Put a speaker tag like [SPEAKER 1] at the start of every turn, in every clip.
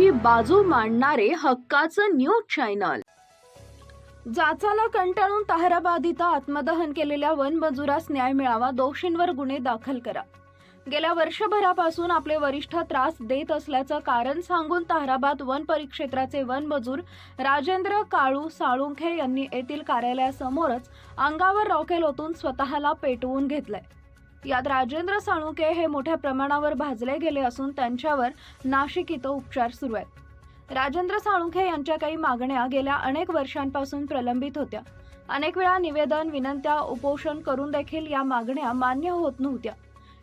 [SPEAKER 1] हक्काची बाजू मांडणारे हक्काचं न्यूज चॅनल. जाचाला कंटाळून ताहराबाद इथं आत्मदहन केलेल्या वनमजुरास न्याय मिळावा दोषींवर गुन्हे दाखल करा. गेल्या वर्षभरापासून आपले वरिष्ठ त्रास देत असल्याचं कारण सांगून ताहराबाद वन परिक्षेत्राचे वनमजूर राजेंद्र काळू साळुंखे यांनी येथील कार्यालयासमोरच अंगावर रॉकेल ओतून स्वतःला पेटवून घेतलंय. यात राजेंद्र साळुंके हे मोठ्या प्रमाणावर भाजले गेले असून त्यांच्यावर नाशिक इथं उपचार सुरू आहेत. राजेंद्र साळुंखे यांच्या काही मागण्या गेल्या अनेक वर्षांपासून प्रलंबित होत्या. अनेक वेळा निवेदन विनंत्या उपोषण करून देखील या मागण्या मान्य होत नव्हत्या.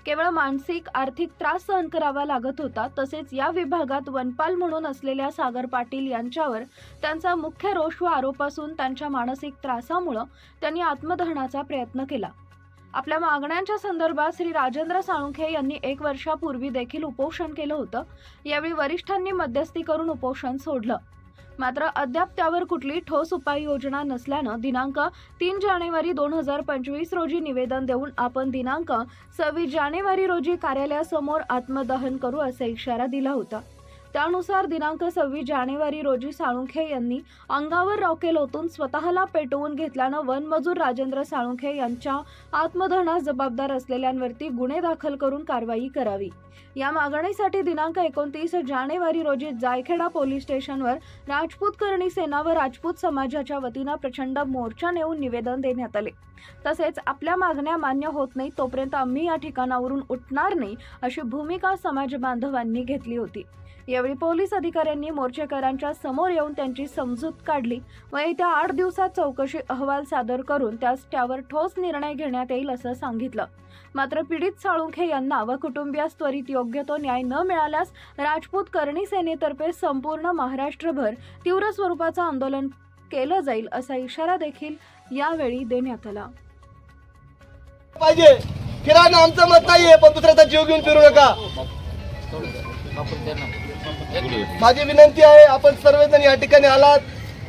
[SPEAKER 1] केवळ मानसिक आर्थिक त्रास सहन करावा लागत होता तसेच या विभागात वनपाल म्हणून असलेल्या सागर पाटील यांच्यावर त्यांचा मुख्य रोष व आरोप असून त्यांच्या मानसिक त्रासामुळं त्यांनी आत्मदहनाचा प्रयत्न केला. आपल्या मागण्यांच्या संदर्भात श्री राजेंद्र साळुंखे यांनी एक वर्षापूर्वी देखील उपोषण केलं होतं. यावेळी वरिष्ठांनी मध्यस्थी करून उपोषण सोडलं. मात्र अद्याप त्यावर कुठली ठोस उपाययोजना नसल्यानं दिनांक तीन जानेवारी दोन हजार पंचवीस रोजी निवेदन देऊन आपण दिनांक सव्वीस जानेवारी रोजी कार्यालयासमोर आत्मदहन करू असा इशारा दिला होता. त्यानुसार दिनांक सव्वीस जानेवारी रोजी साळुंखे यांनी अंगावर रॉकेल ओतून स्वतःला पेटवून घेतल्यानं वनमजूर राजेंद्र साळुंखे यांच्या आत्मधनास जबाबदार असलेल्यांवरती गुन्हे दाखल करून कारवाई करावी. या मागणीसाठी दिनांक एकोणतीस जानेवारी रोजी जायखेडा पोलीस स्टेशनवर राजपूत करणी सेना व राजपूत समाजाच्या वतीनं प्रचंड मोर्चा नेऊन निवेदन देण्यात आले. तसेच आपल्या मागण्या मान्य होत नाही तोपर्यंत आम्ही या ठिकाणावरून उठणार नाही अशी भूमिका समाज बांधवांनी घेतली होती. यावेळी पोलीस अधिकाऱ्यांनी मोर्चेकरांच्या समोर येऊन त्यांची समजूत काढली व येत्या आठ दिवसात चौकशी अहवाल सादर करून त्यास त्यावर ठोस निर्णय घेण्यात येईल असं सांगितलं. मात्र पीडित साळुंखे यांना व कुटुंबियास त्वरित योग्य तो न्याय न मिळाल्यास राजपूत करणी सेनेतर्फे संपूर्ण महाराष्ट्रभर तीव्र स्वरूपाचं आंदोलन केलं जाईल असा इशारा देखील यावेळी देण्यात आला.
[SPEAKER 2] पाहिजे. फिरायला आमचं मत नाहीये पण दुसऱ्याचा जीव घेऊन फिरू नका. माझी विनंती आहे आपण सर्वजण या ठिकाणी आलात.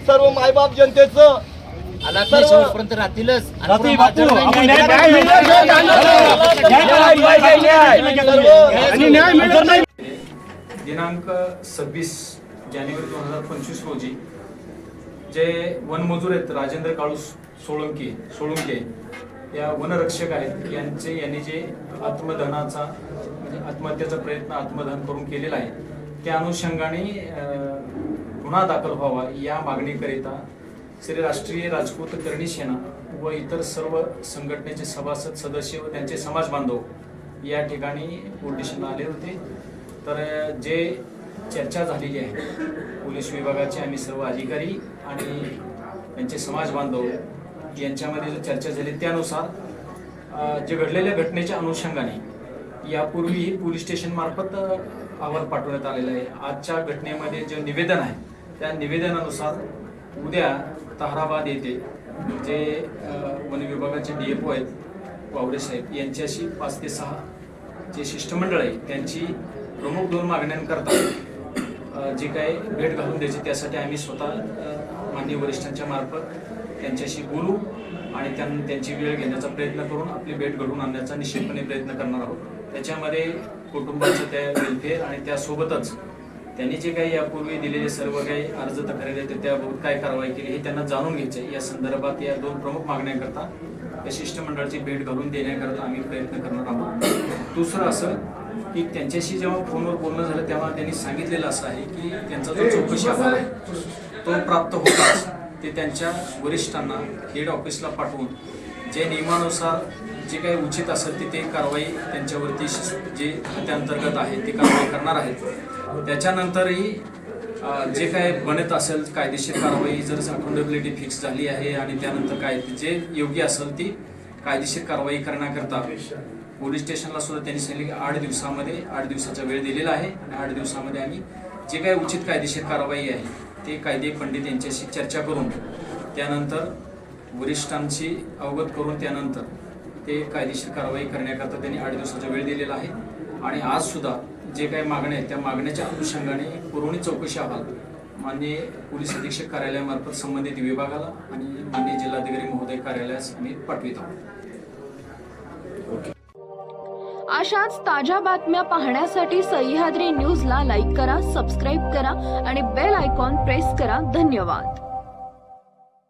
[SPEAKER 2] सर्व मायबाप जनतेचं.
[SPEAKER 3] दिनांक सव्वीस जानेवारी दोन हजार पंचवीस रोजी जे वनमजूर आहेत राजेंद्र काळू सोळंके सोळुंके या वनरक्षक आहेत यांचे यांनी जे आत्मदहनाचा म्हणजे आत्महत्येचा प्रयत्न आत्मदहन करून केलेला आहे त्या अनुषंगाने गुन्हा दाखल व्हावा या मागणीकरिता श्री राष्ट्रीय राजपूत करणी सेना व इतर सर्व संघटनेचे सभासद सदस्य व त्यांचे समाज बांधव या ठिकाणी पोलिसांना आले होते. तर जे चर्चा झालेली आहे पोलीस विभागाचे आम्ही सर्व अधिकारी आणि त्यांचे समाज बांधव यांच्यामध्ये जो चर्चा झाली त्यानुसार जे घडलेल्या घटनेच्या अनुषंगाने यापूर्वीही पोलीस स्टेशन मार्फत अहवाल पाठवण्यात आलेला आहे. आजच्या घटनेमध्ये जे निवेदन आहे त्या निवेदनानुसार उद्या ताहराबाद येथे जे वन विभागाचे डी एफ ओ आहेत वावरे साहेब यांच्याशी पाच ते सहा जे शिष्टमंडळ आहे त्यांची प्रमुख दोन मागण्यांकरता जे काही भेट घालून द्यायची त्यासाठी आम्ही स्वतः माननीय वरिष्ठांच्या मार्फत त्यांच्याशी बोलू आणि त्यां त्यांची वेळ घेण्याचा प्रयत्न करून आपली भेट घडवून आणण्याचा निश्चितपणे प्रयत्न करणार आहोत. त्याच्यामध्ये कुटुंबाचं त्या वेलफेअर आणि त्यासोबतच त्यांनी जे काही यापूर्वी दिलेले सर्व काही अर्ज तक्रारी आहेत त्याबाबत काय कारवाई केली हे त्यांना जाणून घ्यायचं आहे. या संदर्भात या दोन प्रमुख मागण्यांकरता या शिष्टमंडळाची भेट घालून देण्याकरता आम्ही प्रयत्न करणार आहोत दुसरं असं की त्यांच्याशी जेव्हा फोनवर बोलणं झालं तेव्हा त्यांनी सांगितलेलं असं आहे की त्यांचा जो चौकशी अहवाल आहे तो प्राप्त होताच ते त्यांच्या वरिष्ठांना हेड ऑफिसला पाठवून जे नियमानुसार जे काही उचित असेल ते ते कारवाई त्यांच्यावरती जे खात्याअंतर्गत आहे ते कारवाई करणार आहेत. त्याच्यानंतरही जे काय बनत असेल कायदेशीर कारवाई जर अकाउंटेबिलिटी फिक्स झाली आहे आणि त्यानंतर काय जे योग्य असेल ती कायदेशीर कारवाई करण्याकरता पोलीस स्टेशनला सुद्धा त्यांनी सांगितले की आठ दिवसामध्ये आठ दिवसाचा वेळ दिलेला आहे आणि आठ दिवसामध्ये आम्ही जे काही उचित कायदेशीर कारवाई आहे ते कायदे पंडित यांच्याशी चर्चा करून त्यानंतर वरिष्ठांशी अवगत करून त्यानंतर ते कायदेशीर कारवाई करण्याकरता त्यांनी आठ दिवसाचा वेळ दिलेला आहे. आणि आज सुद्धा जे काही मागण्या आहेत त्या मागण्याच्या अनुषंगाने पुरवणी चौकशी अहवाल माननीय पोलीस अधीक्षक कार्यालयामार्फत संबंधित विभागाला आणि माननीय जिल्हाधिकारी महोदय कार्यालयास आम्ही पाठवित आहोत.
[SPEAKER 1] अशाच ताज्या बातम्या पाहण्यासाठी सह्याद्री न्यूजला लाईक करा सबस्क्राईब करा आणि बेल आयकॉन प्रेस करा. धन्यवाद.